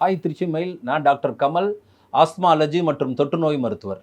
Hi Trichy மயில் நான் doctor Kamal asthma allergy மற்றும் தொற்றுநோய் மருத்துவர்.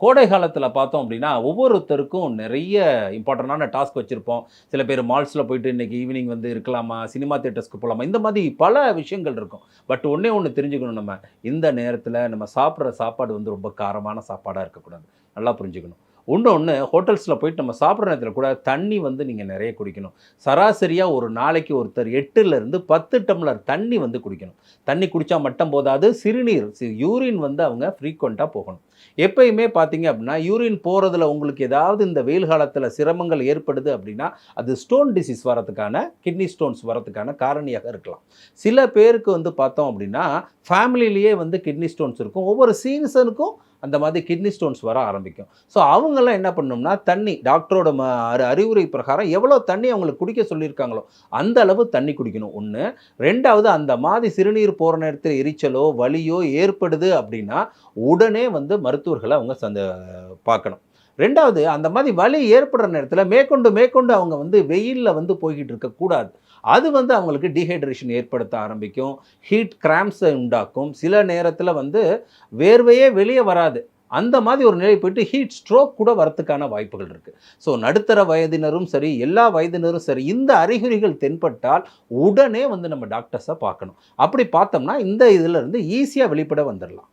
கோடை காலத்தில் பார்த்தோம் அப்படின்னா ஒவ்வொருத்தருக்கும் நிறைய இம்பார்ட்டண்டான டாஸ்க் வச்சுருப்போம். சில பேர் மால்ஸில் போயிட்டு இன்றைக்கி ஈவினிங் வந்து இருக்கலாமா சினிமா தேட்டர்ஸ்க்கு போகலாமா இந்த மாதிரி பல விஷயங்கள் இருக்கும். பட் ஒன்றே ஒன்று தெரிஞ்சுக்கணும் நம்ம. இந்த நேரத்தில் நம்ம சாப்பிட்ற சாப்பாடு வந்து ரொம்ப காரமான சாப்பாடாக இருக்கக்கூடாது. நல்லா புரிஞ்சுக்கணும். ஒன்று ஒன்று ஹோட்டல்ஸில் போயிட்டு நம்ம சாப்பிட்ற நேரத்தில் கூட தண்ணி வந்து நீங்கள் நிறைய குடிக்கணும். சராசரியாக ஒரு நாளைக்கு ஒருத்தர் எட்டுலேருந்து பத்து டம்ளர் தண்ணி வந்து குடிக்கணும். தண்ணி குடித்தா மட்டும் போதாது சிறுநீர் யூரின் வந்து அவங்க ஃப்ரீக்வெண்ட்டாக போகணும். எப்பயுமே பார்த்தீங்க அப்படின்னா யூரின் போகிறதுல உங்களுக்கு ஏதாவது இந்த வெயில் காலத்தில் சிரமங்கள் ஏற்படுது அப்படின்னா அது ஸ்டோன் டிசீஸ் வரதுக்கான கிட்னி ஸ்டோன்ஸ் வரதுக்கான காரணியாக இருக்கலாம். சில பேருக்கு வந்து பார்த்தோம் அப்படின்னா ஃபேமிலிலேயே வந்து கிட்னி ஸ்டோன்ஸ் இருக்கும். ஒவ்வொரு சீசனுக்கும் அந்த மாதிரி கிட்னி ஸ்டோன்ஸ் வர ஆரம்பிக்கும். ஸோ அவங்கெல்லாம் என்ன பண்ணணும்னா தண்ணி டாக்டரோட ம அறிவுரை பிரகாரம் எவ்வளோ தண்ணி அவங்களுக்கு குடிக்க சொல்லியிருக்காங்களோ அந்த அளவு தண்ணி குடிக்கணும். ஒன்று ரெண்டாவது அந்த மாதிரி சிறுநீர் போகிற நேரத்தில் எரிச்சலோ வலியோ ஏற்படுது அப்படின்னா உடனே வந்து மருத்துவர்களை அவங்க சந்த பார்க்கணும். ரெண்டாவது அந்த மாதிரி வலி ஏற்படுற நேரத்தில் மேற்கொண்டு மேற்கொண்டு அவங்க வந்து வெயிலில் வந்து போய்கிட்டு இருக்கக்கூடாது அது வந்து அவங்களுக்கு டீஹைட்ரேஷன் ஏற்படுத்த ஆரம்பிக்கும். ஹீட் கிராம்ஸை உண்டாக்கும். சில நேரத்தில் வந்து வேர்வையே வெளியே வராது. அந்த மாதிரி ஒரு நிலை போயிட்டு ஹீட் ஸ்ட்ரோக் கூட வரத்துக்கான வாய்ப்புகள் இருக்குது ஸோ நடுத்தர வயதினரும் சரி எல்லா வயதினரும் சரி இந்த அறிகுறிகள் தென்பட்டால் உடனே வந்து நம்ம டாக்டர்ஸை பார்க்கணும். அப்படி பார்த்தோம்னா இந்த இதிலிருந்து ஈஸியாக வெளிப்பட வந்துடலாம்